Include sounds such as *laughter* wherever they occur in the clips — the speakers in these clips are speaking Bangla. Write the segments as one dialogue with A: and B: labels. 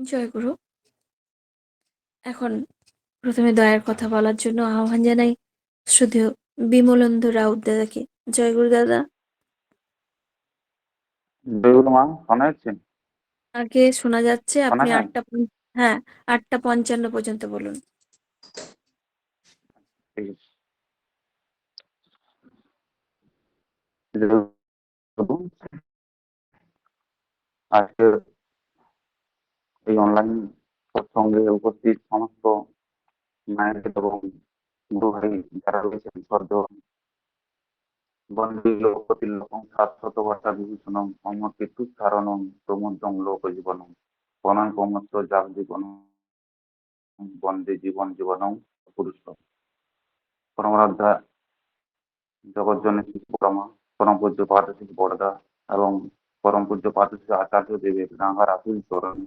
A: জয়গুরু। এখন প্রথমে দয়ার কথা বলার জন্য আহ্বান জানাই শুধু বিমলেন্দু রাউত দাদাকে। জয়গুরু দাদা।
B: জয়গুরু মা শোনা যাচ্ছে
A: আগে শোনা যাচ্ছে আপনি আটটা হ্যাঁ আটটা পঞ্চান্ন পর্যন্ত বলুন
B: আজকে এই অনলাইন সৎসঙ্গে উপস্থিত সমস্ত মায়ের এবং গুরু ভাই যারা রয়েছেন সর্দ বন্দী লোকপতি লোকং শাশ্বত ভাষা বিভূষণম অমর্তি তুচ্ছারণম প্রমোদম, লোক জীবনম প্রণয় প্রমত্ত যাগ জীবন বন্দে জীবন জীবনম, পুরুষ পরমরাধ্যা জগৎজনী শিশু পরমা পূজ্য পাদশী বড়দা এবং পরম পূজ্য পাদশী আচার্য দেবের রাঙার আতুল চরণে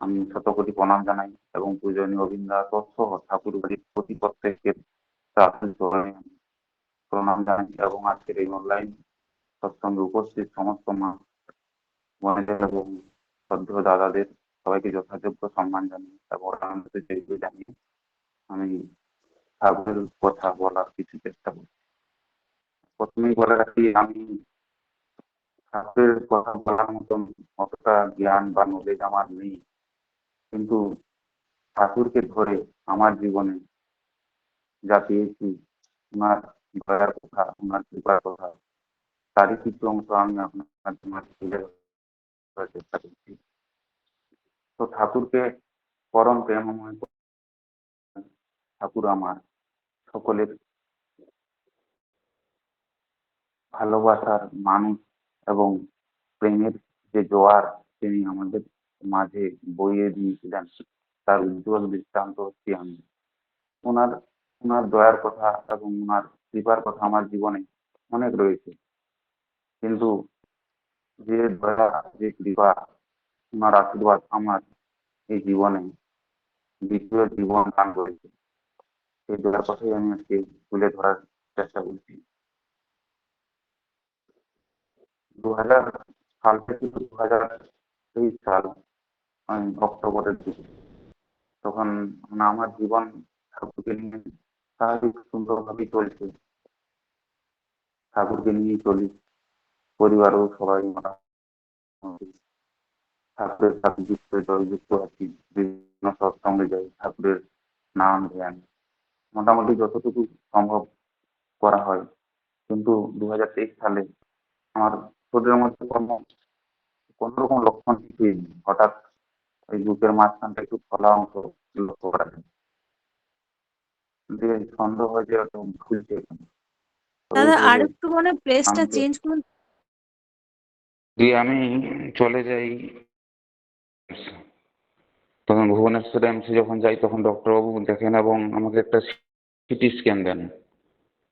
B: আমি শতকোটি প্রণাম জানাই এবং পূজনীয় অবিন্দা তৎসহ ঠাকুর বাড়ির প্রতি আমি প্রণাম জানাই এবং আজকের এই অনলাইন সৎসঙ্গে উপস্থিত সমস্ত মা এবং শ্রদ্ধেয় দাদাদের সবাইকে যথাযোগ্য সম্মান জানাই এবং আনন্দ জানিয়ে আমি ঠাকুরের কথা বলার কিছু চেষ্টা করি প্রথমেই বলে রাখি, আমি ঠাকুরের কথা বলার মতন অতটা জ্ঞান বা নলেজ আমার নেই। কিন্তু ঠাকুরকে ধরে আমার জীবনে যা পেয়েছি, ওনার দয়ার কথা, ওনার কৃপার কথা, তারই কিছু অংশ আমি আপনার তোমার তুলে ধরার চেষ্টা করছি। তো ঠাকুরকে পরম প্রেমময় ঠাকুর আমার সকলের ভালোবাসার মানুষ এবং প্রেমের যে জোয়ার, তিনি আমাদের মাঝে বইয়ে দিয়েছিলেন। তার উজ্জ্বল দৃষ্টান্ত হচ্ছি আমি। ওনার ওনার দয়ার কথা এবং ওনার কৃপার কথা আমার জীবনে অনেক রয়েছে। কিন্তু যে দয়া, যে কৃপা, ওনার আশীর্বাদ আমার এই জীবনে, দ্বিতীয় জীবন দান করেছে। সেই দয়ার কথাই আমি আজকে তুলে ধরার চেষ্টা করছি। দু হাজার সাল থেকে দু হাজার তেইশ সাল আমি অক্টোবরের দিকে তখন মানে আমার জীবন ঠাকুরকে নিয়ে স্বাভাবিক সুন্দরভাবেই চলছে। ঠাকুরকে নিয়েই চলি। পরিবারও সবাই মোটামুটি ঠাকুরের সাথে যুক্ত, জয়যুক্ত আছি। বিভিন্ন সৎসঙ্গে যাই, ঠাকুরের নাম ধ্যান। মোটামুটি যতটুকু সম্ভব করা হয়। কিন্তু দু হাজার তেইশ সালে আমার শরীরের মধ্যে কোনো রকম লক্ষণ কিছুই হঠাৎ ওই বুকের মাঝখানটা একটু খোলা অংশ লক্ষ্য করা যায় দিয়ে সন্দেহ হয় যে ওটা খুলছে।
A: দাদা আর একটু মানে প্লেসটা চেঞ্জ করুন।
B: দিয়ে আমি চলে যাই। তখন ভুবনেশ্বরে এমসি যখন যাই তখন ডক্টরবাবু দেখেন এবং আমাকে একটা সিটি স্ক্যান দেন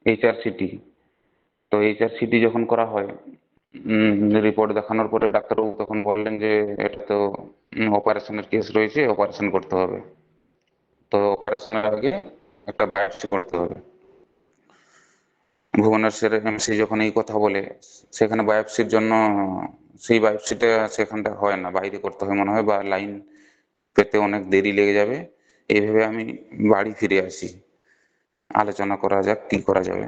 B: এইচআর সিটি। তো এইচআর সিটি যখন করা হয় রিপোর্ট দেখানোর পরে ডাক্তারবাবু তখন বললেন যে, এটা তো অপারেশনের কেস রয়েছে অপারেশন করতে হবে। তো অপারেশনের আগে একটা বায়োপসি করতে হবে। ভুবনেশ্বরের এমসি যখন এই কথা বলে, সেখানে বায়োপসির জন্য, সেই বায়োপসিটা সেখানটা হয় না, বাইরে করতে হয় মনে হয়, বা লাইন পেতে অনেক দেরি লেগে যাবে। এইভাবে আমি বাড়ি ফিরে আসি। আলোচনা করা যাক, কি করা যাবে।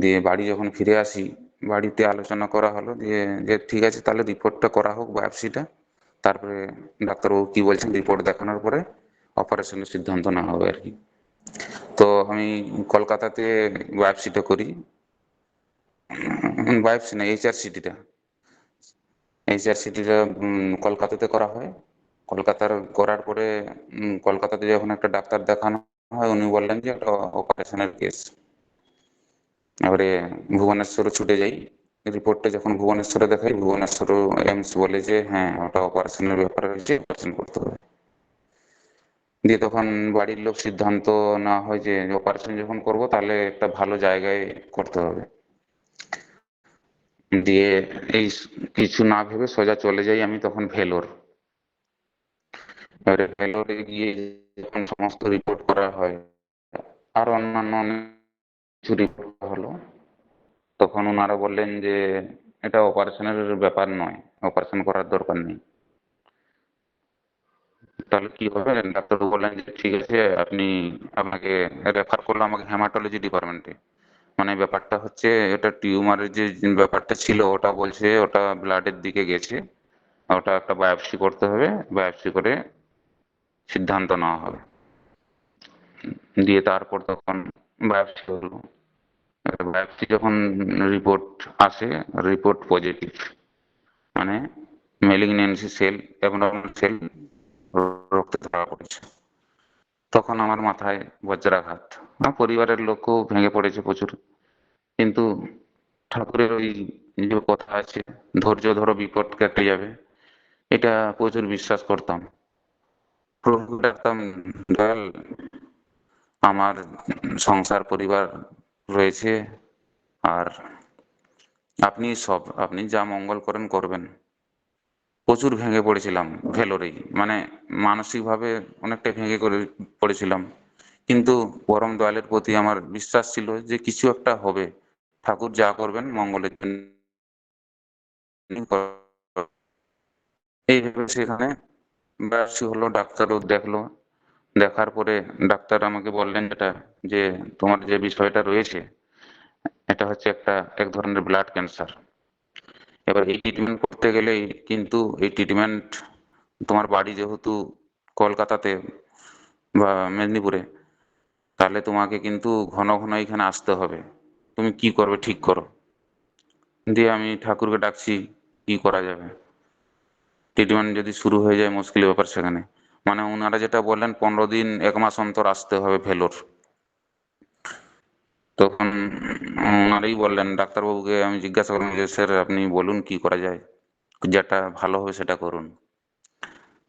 B: দিয়ে বাড়ি যখন ফিরে আসি বাড়িতে আলোচনা করা হলো, দিয়ে যে ঠিক আছে তাহলে রিপোর্টটা করা হোক বায়োপসিটা। তারপরে ডাক্তারবাবু কি বলছেন রিপোর্ট দেখানোর পরে অপারেশনের সিদ্ধান্ত না হবে আর কি। তো আমি কলকাতাতে বায়োপসিটা করি। বায়োপসি না এইচআর সিটিটা এইচআর সিটিটা কলকাতাতে করা হয়। কলকাতার করার পরে কলকাতাতে যখন একটা ডাক্তার দেখানো হয়, উনি বললেন যে একটা অপারেশনের কেস এবারে ভুবনেশ্বরে ছুটে যাই। রিপোর্টটা যখন ভুবনেশ্বরে দেখাই, ভুবনেশ্বর এমস বলে যে হ্যাঁ ওটা অপারেশনের ব্যাপার হয়েছে অপারেশন করতে হবে। দিয়ে তখন বাড়ির লোক সিদ্ধান্ত না হয় যে অপারেশন যখন করব, তাহলে একটা ভালো জায়গায় করতে হবে। দিয়ে এই কিছু না ভেবে সোজা চলে যাই আমি তখন ভেলোর। এবারে ভেলোরে গিয়ে যখন সমস্ত রিপোর্ট করা হয়, আর অন্যান্য কিছু রিপোর্ট হলো। তখন ওনারা বললেন যে, এটা অপারেশনের ব্যাপার নয় অপারেশন করার দরকার নেই। তাহলে কি হবে? ডাক্তারবাবু বললেন যে, ঠিক আছে, আপনি আপনাকে রেফার করল আমাকে হেমাটোলজি ডিপার্টমেন্টে মানে ব্যাপারটা হচ্ছে, এটা টিউমারের যে ব্যাপারটা ছিল, ওটা বলছে ওটা ব্লাডের দিকে গেছে। ওটা একটা বায়োপসি করতে হবে বায়োপসি করে সিদ্ধান্ত নেওয়া হবে। দিয়ে তারপর তখন বায়োপসি হলো বায়োপসি যখন রিপোর্ট আসে রিপোর্ট পজিটিভ মানে মেলিগনেন্সি সেল অ্যাবনর্মাল সেল রক্তে ধরা পড়েছে। তখন আমার মাথায় বজ্রাঘাত। আমার পরিবারের লোকও ভেঙে পড়েছে প্রচুর। কিন্তু ঠাকুরের ওই যে কথা আছে, ধৈর্য ধরো, বিপদ কেটে যাবে, এটা প্রচুর বিশ্বাস করতাম। প্রভু ডাকতাম দয়াল, আমার সংসার, পরিবার রয়েছে। আর আপনি সব, আপনি যা মঙ্গল করেন, করবেন। প্রচুর ভেঙে পড়েছিলাম ভেলোরেই। মানে মানসিকভাবে অনেকটা ভেঙে করে পড়েছিলাম। কিন্তু পরম দয়ালের প্রতি আমার বিশ্বাস ছিল যে কিছু একটা হবে। ঠাকুর যা করবেন মঙ্গলের জন্য এইভাবে সেখানে বায়োপসি হলো, ডাক্তারও দেখল। দেখার পরে ডাক্তার আমাকে বললেন যেটা, যে তোমার যে বিষয়টা রয়েছে, এটা হচ্ছে একটা, এক ধরনের ব্লাড ক্যান্সার এবার এই ট্রিটমেন্ট করতে গেলেই কিন্তু এই ট্রিটমেন্ট তোমার বাড়ি যেহেতু কলকাতাতে বা মেদিনীপুরে, তাহলে তোমাকে কিন্তু ঘন ঘন এখানে আসতে হবে। তুমি কি করবে ঠিক করো। দিয়ে আমি ঠাকুরকে ডাকছি, কি করা যাবে। ট্রিটমেন্ট যদি শুরু হয়ে যায় মুশকিল ব্যাপার সেখানে। মানে ওনারা যেটা বললেন, পনেরো দিন, এক মাস অন্তর আসতে হবে ভেলোর। তখন ওনারাই বললেন, ডাক্তারবাবুকে আমি জিজ্ঞাসা করলাম যে, স্যার, আপনি বলুন কি করা যায়? যেটা ভালো হবে সেটা করুন।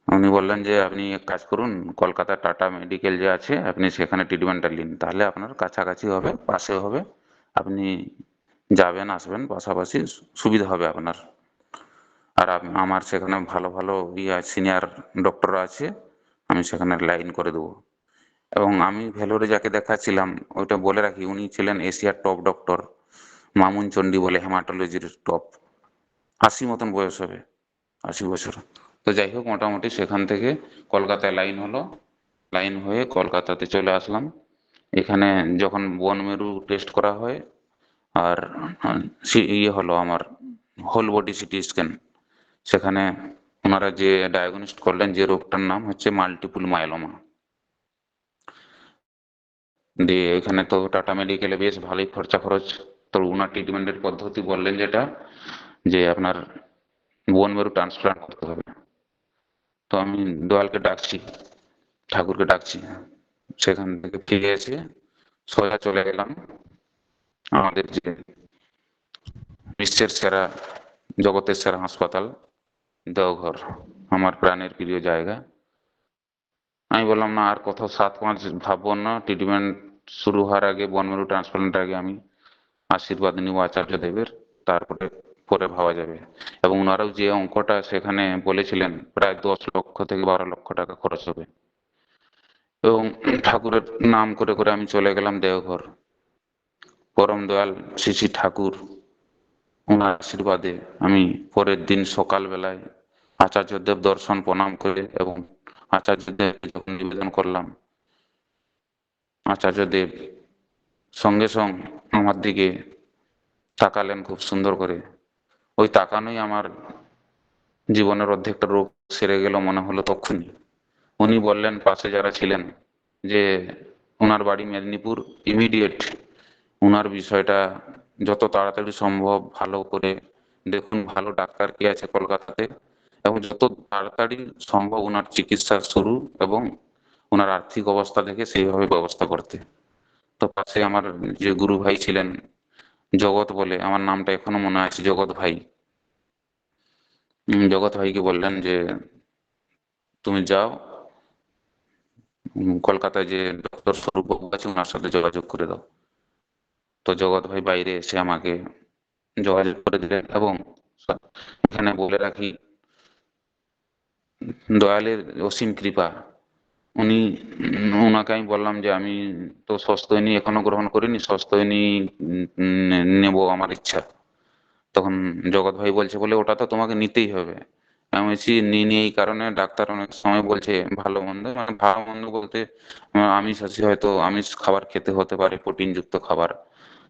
B: উনি বললেন যে, আপনি এক কাজ করুন, কলকাতা টাটা মেডিকেল যে আছে, আপনি সেখানে ট্রিটমেন্টটা নিন। তাহলে আপনার কাছাকাছি হবে, পাশে হবে, আপনি যাবেন, আসবেন, পাশাপাশি সুবিধা হবে আপনার। আর আমার সেখানে ভালো ভালো ইয়ে সিনিয়র ডক্টর আছে, আমি সেখানে লাইন করে দেবো। এবং আমি ভেলোরে যাকে দেখাচ্ছিলাম, ওইটা বলে রাখি, উনি ছিলেন এশিয়ার টপ ডক্টর মামুন চন্ডী বলে হেমাটোলজির টপ আশি মতন বয়স হবে, আশি বছর। তো যাই হোক, মোটামুটি সেখান থেকে কলকাতায় লাইন হলো। লাইন হয়ে কলকাতাতে চলে আসলাম। এখানে যখন বন মেরু টেস্ট করা হয়, আর ইয়ে হলো আমার হোল বডি সিটি স্ক্যান সেখানে ওনারা যে ডায়াগনিস্ট করলেন, যে রোগটার নাম হচ্ছে মাল্টিপুল মাইলোমা দিয়ে এখানে তো টাটা মেডিকেলে বেশ ভালোই খরচা খরচ। তো ওনার ট্রিটমেন্টের পদ্ধতি বললেন যেটা, যে আপনার বোন মেরু ট্রান্সপ্লান্ট করতে হবে। তো আমি দয়ালকে ডাকছি, ঠাকুরকে ডাকছি। সেখান থেকে ফিরে এসে সোজা চলে গেলাম। আমাদের যে বিশ্বের সেরা, জগতের সেরা হাসপাতাল দেওঘর, আমার প্রাণের প্রিয় জায়গা। আমি বললাম, না, আর কোথাও সাত পাঁচ ভাববো না। ট্রিটমেন্ট শুরু হওয়ার আগে, বনমেরু ট্রান্সপ্লান্টের আগে আমি আশীর্বাদ নিব আচার্য দেবের। তারপরে, পরে ভাবা যাবে। এবং ওনারাও যে অঙ্কটা সেখানে বলেছিলেন, প্রায় দশ লক্ষ থেকে বারো লক্ষ টাকা খরচ হবে। এবং ঠাকুরের নাম করে করে আমি চলে গেলাম দেওঘর। পরম দয়াল শ্রী ঠাকুর ওনার আশীর্বাদে আমি পরের দিন সকালবেলায় আচার্যদেব দর্শন প্রণাম করে এবং আচার্যদেব যখন নিবেদন করলাম, আচার্যদেব সঙ্গে সঙ্গে আমার দিকে তাকালেন খুব সুন্দর করে। ওই তাকানোই আমার জীবনের অর্ধেকটা রোগ সেরে গেল মনে হলো তখনই উনি বললেন, পাশে যারা ছিলেন যে, ওনার বাড়ি মেদিনীপুর ইমিডিয়েট ওনার বিষয়টা যত তাড়াতাড়ি সম্ভব ভালো করে দেখুন, ভালো ডাক্তার কে আছে কলকাতাতে এবং যত তাড়াতাড়ি সম্ভব ওনার চিকিৎসা শুরু এবং ওনার আর্থিক অবস্থা দেখে সেইভাবে ব্যবস্থা করতে। তো পাশে আমার যে গুরু ভাই ছিলেন, জগৎ বলে, আমার নামটা এখনও মনে আছে, জগৎ ভাই। জগৎ ভাইকে বললেন যে, তুমি যাও কলকাতায় যে ডক্টর স্বরূপ বাবু আছে, ওনার সাথে যোগাযোগ করে দাও। তো জগৎ ভাই বাইরে এসে আমাকে যোগাযোগ করে দিলেন এবং এখানে বলে রাখি, দয়ালের অসীম কৃপা। উনি ওনাকে আমি বললাম যে আমি তো সস্তৈনী এখনও গ্রহণ করিনি সস্তৈনী নেব আমার ইচ্ছা। তখন জগৎ ভাই বলছে, বলে ওটা তো তোমাকে নিতেই হবে। আমি বলছি নিইনি এই কারণে, ডাক্তার অনেক সময় বলছে, ভালো মন্দ মানে ভালো মন্দ বলতে আমিষ আছে হয়তো আমিষ খাবার খেতে হতে পারে, প্রোটিনযুক্ত খাবার।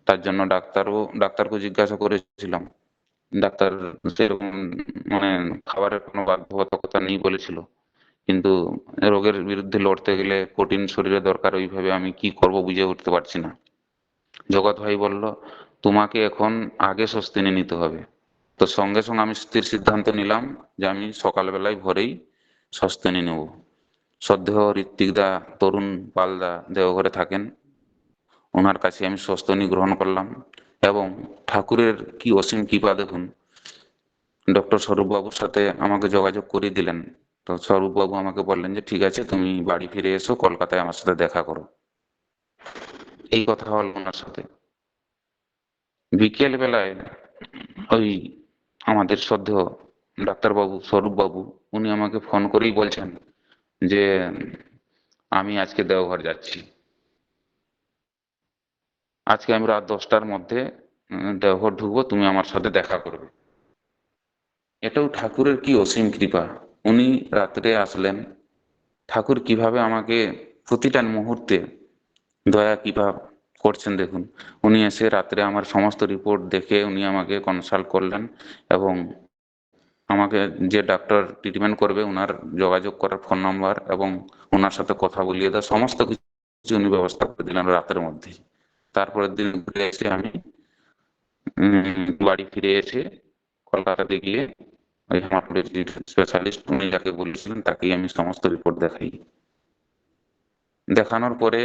B: তার জন্য ডাক্তারও ডাক্তারকে জিজ্ঞাসা করেছিলাম। ডাক্তার সেরকম মানে খাবারের কোনো বাধ্যবাধকতা নেই বলেছিল। কিন্তু রোগের বিরুদ্ধে লড়তে গেলে প্রোটিন শরীরে দরকার, ওইভাবে আমি কি করব বুঝে উঠতে পারছি না। জগৎ ভাই বলল, তোমাকে এখন আগে স্বস্তিনে নিতে হবে। তো সঙ্গে সঙ্গে আমি স্থির সিদ্ধান্ত নিলাম যে আমি সকালবেলায় ভোরেই স্বস্তিনে নেব। সদ্দেহ ঋত্বিকদা তরুণ পালদা দেওঘরে থাকেন। ওনার কাছে আমি স্বস্তিনী গ্রহণ করলাম এবং ঠাকুরের কি অসীম কৃপা দেখুন, ডক্টর স্বরূপবাবুর সাথে আমাকে যোগাযোগ করিয়ে দিলেন। তো স্বরূপবাবু আমাকে বললেন যে, ঠিক আছে, তুমি বাড়ি ফিরে এসো, কলকাতায় আমার সাথে দেখা করো। এই কথা হলো ওনার সাথে। বিকেল বেলায় ওই আমাদের শ্রদ্ধেয় ডাক্তারবাবু, স্বরূপবাবু, উনি আমাকে ফোন করেই বলছেন যে, আমি আজকে দেওঘর যাচ্ছি। আজকে আমি রাত দশটার মধ্যে দেওঘর ঢুকবো, তুমি আমার সাথে দেখা করবে। এটাও ঠাকুরের কি অসীম কৃপা। উনি রাত্রে আসলেন। ঠাকুর কীভাবে আমাকে প্রতিটা মুহূর্তে দয়া, কৃপা করছেন দেখুন। উনি এসে রাত্রে আমার সমস্ত রিপোর্ট দেখে উনি আমাকে কনসাল্ট করলেন এবং আমাকে যে ডাক্তার ট্রিটমেন্ট করবে ওনার যোগাযোগ করার ফোন নাম্বার এবং ওনার সাথে কথা বলিয়ে দেওয়া, সমস্ত কিছু উনি ব্যবস্থা করে দিলেন রাতের মধ্যে তারপরের দিন ঘুরে এসে আমি বাড়ি ফিরে এসে কলকাতাতে গিয়ে ওই হেমাটোলজি স্পেশালিস্ট উনি যাকে বলেছিলেন, তাকেই আমি সমস্ত রিপোর্ট দেখাই। দেখানোর পরে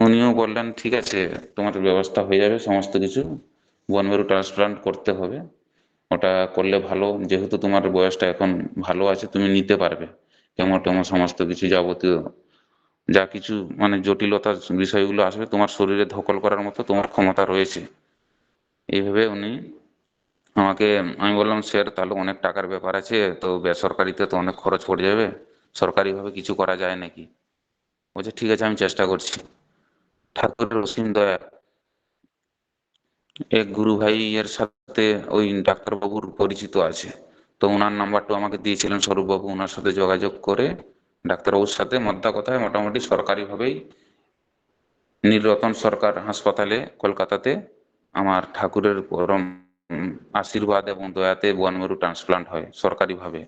B: উনিও বললেন, ঠিক আছে তোমার ব্যবস্থা হয়ে যাবে, সমস্ত কিছু। বনমেরু ট্রান্সপ্লান্ট করতে হবে। ওটা করলে ভালো। যেহেতু তোমার বয়সটা এখন ভালো আছে, তুমি নিতে পারবে। কেমন টেমো সমস্ত কিছু যাবতীয় যা কিছু মানে জটিলতার বিষয়গুলো আসবে, তোমার শরীরে ধকল করার মতো তোমার ক্ষমতা রয়েছে। এইভাবে উনি আমাকে, আমি বললাম, স্যার, তাহলে অনেক টাকার ব্যাপার আছে, তো বেসরকারিতে তো অনেক খরচ পড়ে যাবে, সরকারিভাবে কিছু করা যায় নাকি? বলছে, ঠিক আছে, আমি চেষ্টা করছি। ঠাকুরের অসীম দয়া, এক গুরু এর সাথে ওই ডাক্তারবাবুর পরিচিত আছে। তো ওনার নাম্বারটা আমাকে দিয়েছিলেন স্বরূপবাবু, ওনার সাথে যোগাযোগ করে ডাক্তারবাবুর সাথে মধ্যা কথায় মোটামুটি সরকারিভাবেই নীলরতন সরকার হাসপাতালে কলকাতাতে আমার ঠাকুরের পরম আশীর্বাদ এবং দয়াতে বনমেরু ট্রান্সপ্লান্ট হয় সরকারিভাবে।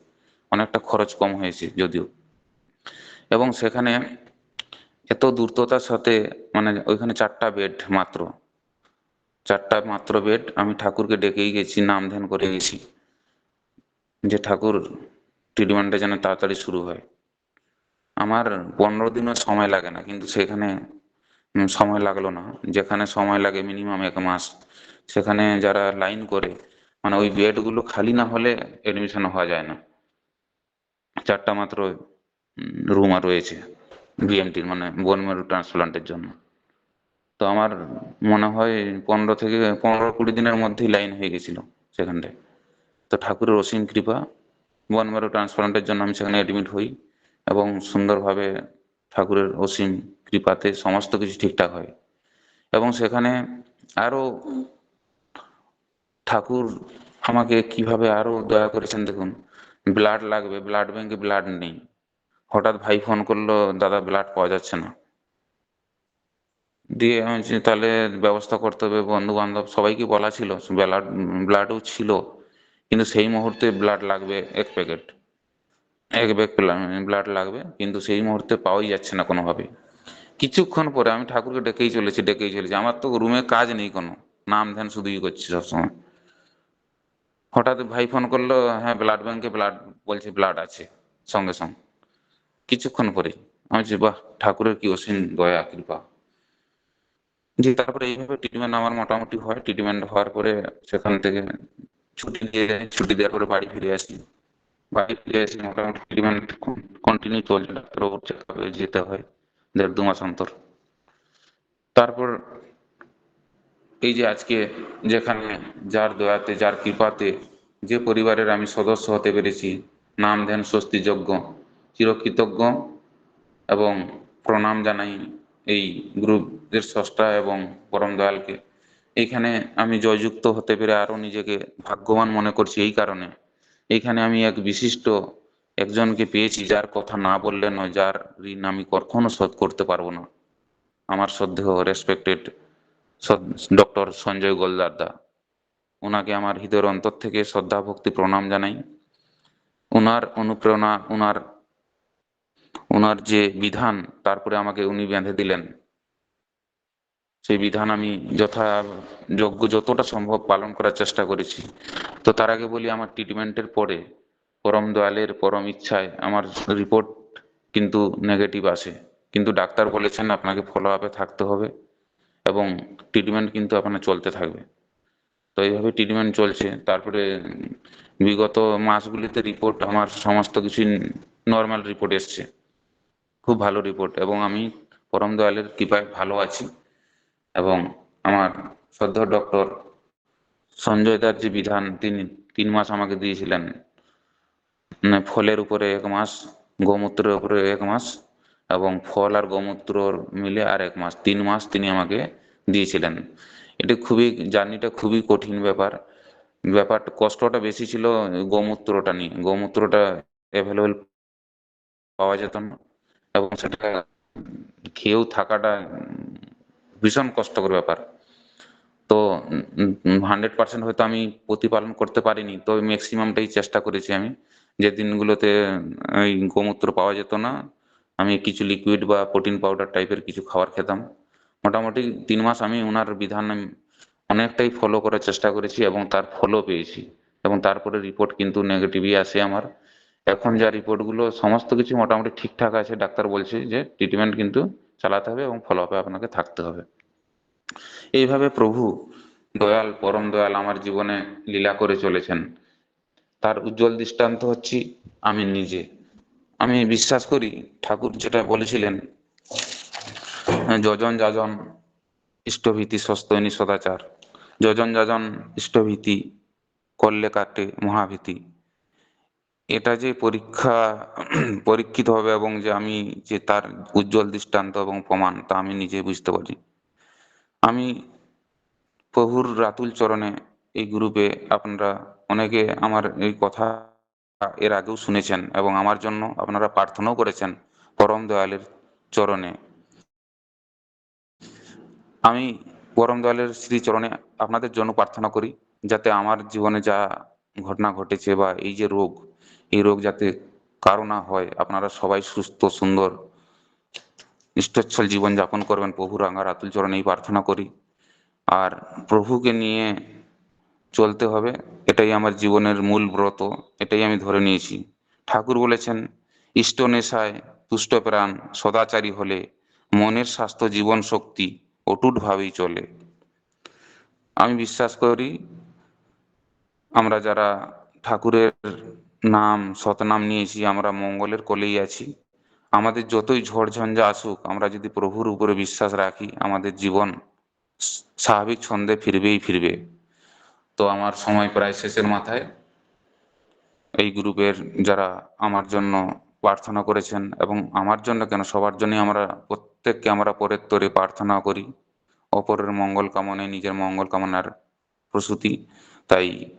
B: অনেকটা খরচ কম হয়েছে যদিও। এবং সেখানে এত দ্রুততার সাথে মানে ওইখানে চারটা বেড মাত্র। চারটা মাত্র বেড আমি ঠাকুরকে ডেকেই গেছি, নাম ধ্যান করে গেছি। যে ঠাকুর ট্রিটমেন্টটা যেন তাড়াতাড়ি শুরু হয়। আমার পনেরো দিনও সময় লাগে না, কিন্তু সেখানে সময় লাগল না। যেখানে সময় লাগে মিনিমাম এক মাস। সেখানে যারা লাইন করে মানে ওই বেডগুলো খালি না হলে এডমিশন হওয়া যায় না। চারটা মাত্র রুম রয়েছে বিএমটির মানে বোন মেরু ট্রান্সপ্লান্টের জন্য। তো আমার মনে হয় পনেরো থেকে, পনেরো কুড়ি দিনের মধ্যেই লাইন হয়ে গেছিল সেখানটায়। তো ঠাকুরের অসীম কৃপা বোন মেরু ট্রান্সপ্লান্টের জন্য আমি সেখানে অ্যাডমিট হই। এবং সুন্দরভাবে ঠাকুরের অসীম কৃপাতে সমস্ত কিছু ঠিকঠাক হয়। এবং সেখানে আরও ঠাকুর আমাকে কীভাবে আরও দয়া করেছেন দেখুন ব্লাড লাগবে ব্লাড ব্যাংকে ব্লাড নেই। হঠাৎ ভাই ফোন করল, দাদা ব্লাড পাওয়া যাচ্ছে না। দিয়ে আমি তাহলে ব্যবস্থা করতে হবে বন্ধু বান্ধব সবাইকে বলা ছিল ব্লাড ব্লাডও ছিল, কিন্তু সেই মুহূর্তে ব্লাড লাগবে এক প্যাকেট এক ব্যাগ ব্লাড লাগবে, কিন্তু সেই মুহূর্তে পাওয়াই যাচ্ছে না কোনোভাবে কিছুক্ষণ পরে আমি ঠাকুরকে ডেকেই চলেছি ডেকেই চলেছি। আমার তো রুমে কাজ নেই কোনো। নাম ধ্যান শুধুই করছি সবসময়। হঠাৎ ভাই ফোন করল হ্যাঁ ব্লাড ব্যাংকে ব্লাড বলছে ব্লাড আছে, সঙ্গে সঙ্গে। কিছুক্ষণ পরে আমি বলছি, বাহ, ঠাকুরের কি অসীম দয়া, কৃপা। জি তারপরে এইভাবে ট্রিটমেন্ট আমার মোটামুটি হয়। ট্রিটমেন্ট হওয়ার পরে সেখান থেকে ছুটি দেয় ছুটি দেওয়ার পরে বাড়ি ফিরে আসি। কন্টিনিউ চলছে, ডাক্তারবাবুর চেকআপে যেতে হয়, দেড় দু মাস অন্তর। তারপর এই যে আজকে যেখানে যার দয়াতে, যার কৃপাতে যে পরিবারের আমি সদস্য হতে পেরেছি, নাম ধ্যান স্বস্তি যজ্ঞ, চিরকৃতজ্ঞ এবং প্রণাম জানাই এই গ্রুপের স্রষ্টা এবং পরম দয়ালকে। এইখানে আমি জয়যুক্ত হতে পেরে আরও নিজেকে ভাগ্যবান মনে করছি এই কারণে। এখানে আমি এক বিশিষ্ট একজনকে পেয়েছি, যার কথা না বললে নয়, যার ঋণ আমি কখনো শোধ করতে পারব না। আমার শ্রদ্ধেয় রেসপেক্টেড ডক্টর সঞ্জয় গোলদারদা ওনাকে আমার হৃদয়ের অন্তর থেকে শ্রদ্ধা, ভক্তি, প্রণাম জানাই। ওনার অনুপ্রেরণা, ওনার ওনার যে বিধান, তারপরে আমাকে উনি বেঁধে দিলেন। সেই বিধান আমি যথা যোগ্য যতটা সম্ভব পালন করার চেষ্টা করেছি। তো তার আগে বলি, আমার ট্রিটমেন্টের পরে, পরম দয়ালের পরম ইচ্ছায় আমার রিপোর্ট কিন্তু নেগেটিভ আসে। কিন্তু ডাক্তার বলেছেন আপনাকে ফলো আপে থাকতে হবে এবং ট্রিটমেন্ট কিন্তু আপনার চলতে থাকবে। তো এইভাবে ট্রিটমেন্ট চলছে। তারপরে বিগত মাসগুলিতে রিপোর্ট আমার সমস্ত কিছু নর্মাল রিপোর্ট এসছে। খুব ভালো রিপোর্ট এবং আমি পরম দয়ালের কৃপায় ভালো আছি। এবং আমার সদ্য ডক্টর সঞ্জয় দার যে বিধান, তিনি তিন মাস আমাকে দিয়েছিলেন। মানে ফলের উপরে এক মাস, গোমূত্রের উপরে এক মাস এবং ফল আর গোমূত্র মিলে আর এক মাস, তিন মাস তিনি আমাকে দিয়েছিলেন। এটা খুবই, জার্নিটা খুবই কঠিন ব্যাপার। ব্যাপারটা কষ্টটা বেশি ছিল গোমূত্রটা নিয়ে। গোমূত্রটা অ্যাভেলেবেল পাওয়া যেত না এবং সেটা খেয়েও থাকাটা ভীষণ কষ্টকর ব্যাপার। তো হান্ড্রেড পার্সেন্ট হয়তো আমি প্রতিপালন করতে পারিনি তো ম্যাক্সিমামটাই চেষ্টা করেছি আমি। যে দিনগুলোতে ওই গোমূত্র পাওয়া যেত না, আমি কিছু লিকুইড বা প্রোটিন পাউডার টাইপের কিছু খাবার খেতাম। মোটামুটি তিন মাস আমি ওনার বিধান অনেকটাই ফলো করার চেষ্টা করেছি এবং তার ফলো পেয়েছি। এবং তারপরে রিপোর্ট কিন্তু নেগেটিভই আসে আমার। এখন যা রিপোর্টগুলো সমস্ত কিছু মোটামুটি ঠিকঠাক আছে, ডাক্তার বলছে যে ট্রিটমেন্ট কিন্তু চালাতে হবে এবং ফলো আপে আপনাকে থাকতে হবে। এইভাবে প্রভু দয়াল, পরম দয়াল আমার জীবনে লীলা করে চলেছেন। তার উজ্জ্বল দৃষ্টান্ত হচ্ছি আমি নিজে। আমি বিশ্বাস করি, ঠাকুর যেটা বলেছিলেন, যজন যাজন ইষ্টভীতি সস্তৈনী সদাচার। যজন যাজন ইষ্টভীতি করলে কাটে মহাভীতি। এটা যে পরীক্ষা *clears throat* পরীক্ষিত হবে এবং যে আমি যে তার উজ্জ্বল দৃষ্টান্ত এবং প্রমাণ, তা আমি নিজে বুঝতে পারি। আমি প্রভুর রাতুল চরণে এই গ্রুপে আপনারা অনেকে আমার এই কথা এর আগেও শুনেছেন এবং আমার জন্য আপনারা প্রার্থনাও করেছেন পরম দয়ালের চরণে। আমি পরম দয়ালের শ্রী চরণে আপনাদের জন্য প্রার্থনা করি, যাতে আমার জীবনে যা ঘটনা ঘটেছে বা এই যে রোগ এই রোগ যাতে কারও না হয়, আপনারা সবাই সুস্থ, সুন্দর ইষ্টচ্ছল জীবন যাপন করবেন। প্রভু রাঙ্গার আতুল চরণে এই প্রার্থনা করি। আর প্রভুকে নিয়ে চলতে হবে, এটাই আমার জীবনের মূল ব্রত, এটাই আমি ধরে নিয়েছি। ঠাকুর বলেছেন, ইষ্ট নেশায় তুষ্ট প্রাণ, সদাচারী হলে মনের স্বাস্থ্য, জীবন শক্তি অটুট ভাবেই চলে। আমি বিশ্বাস করি, আমরা যারা ঠাকুরের নাম, সতনাম নিয়েছি, আমরা মঙ্গলের কোলেই আছি। আমাদের যতই ঝড়ঝঞ্ঝা আসুক, আমরা যদি প্রভুর উপরে বিশ্বাস রাখি, আমাদের জীবন স্বাভাবিক ছন্দে ফিরবেই ফিরবে। তো আমার সময় প্রায় শেষের মাথায়। এই গ্রুপের যারা আমার জন্য প্রার্থনা করেছেন এবং আমার জন্য কেন, সবার জন্যই আমরা প্রত্যেককে আমরা পরের তরে প্রার্থনা করি। অপরের মঙ্গল কামনায়, নিজের মঙ্গল কামনার প্রসূতি তাই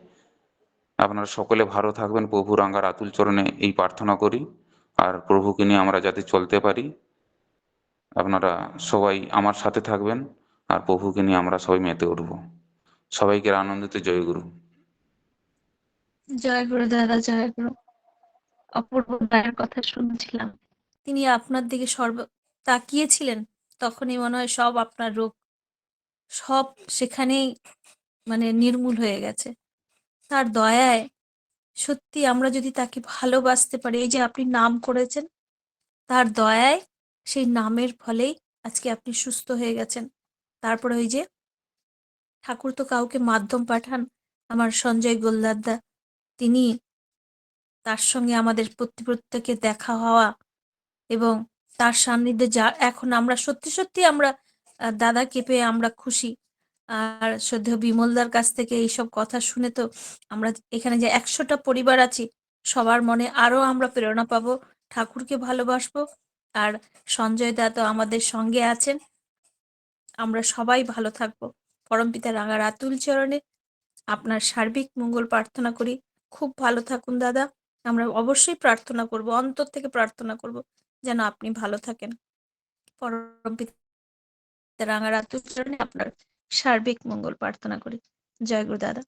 B: আপনারা সকলে ভালো থাকবেন। প্রভু রাঙ্গার আতুল চরণে এই প্রার্থনা করি। আর প্রভুকে নিয়ে আমরা যাতে চলতে পারি, আপনারা সবাই আমার সাথে থাকবেন। আর প্রভুকে নিয়ে আমরা সবাই মেতে উঠব। সবাইকে আনন্দিত জয় গুরু।
A: জয় গুরু দাদা, জয় গুরু। অপূর্ব মায়ের কথা শুনছিলাম। তিনি আপনার দিকে সর্ব তাকিয়েছিলেন, তখনই মনে হয় সব আপনার রোগ, সব সেখানেই মানে নির্মূল হয়ে গেছে। তার দয়ায় সত্যি আমরা যদি তাকে ভালোবাসতে পারি এই যে আপনি নাম করেছেন তার দয়ায় সেই নামের ফলেই আজকে আপনি সুস্থ হয়ে গেছেন। তারপরে ওই যে ঠাকুর তো কাউকে মাধ্যম পাঠান আমার সঞ্জয় গোলদারদা তিনি তার সঙ্গে আমাদের প্রতি প্রত্যেকে দেখা হওয়া এবং তার সান্নিধ্যে যা এখন আমরা সত্যি সত্যি আমরা আহ, দাদাকে পেয়ে আমরা খুশি। আর শ্রদ্ধেয় বিমলদার কাছ থেকে এইসব কথা শুনে তো আমরা এখানে যে একশোটা পরিবার আছি, সবার মনে আরও আমরা প্রেরণা পাবো, ঠাকুরকে ভালোবাসবো। আর সঞ্জয় দা তো আমাদের সঙ্গে আছেন। আমরা সবাই ভালো থাকব। পরমপিতা রাঙা রাতুল চরণে আপনার সার্বিক মঙ্গল প্রার্থনা করি। খুব ভালো থাকুন দাদা। আমরা অবশ্যই প্রার্থনা করব, অন্তর থেকে প্রার্থনা করব যেন আপনি ভালো থাকেন। পরম পিতা রাঙা রাতুর চরণে আপনার সার্বিক মঙ্গল প্রার্থনা করি। জয় গুরু দাদা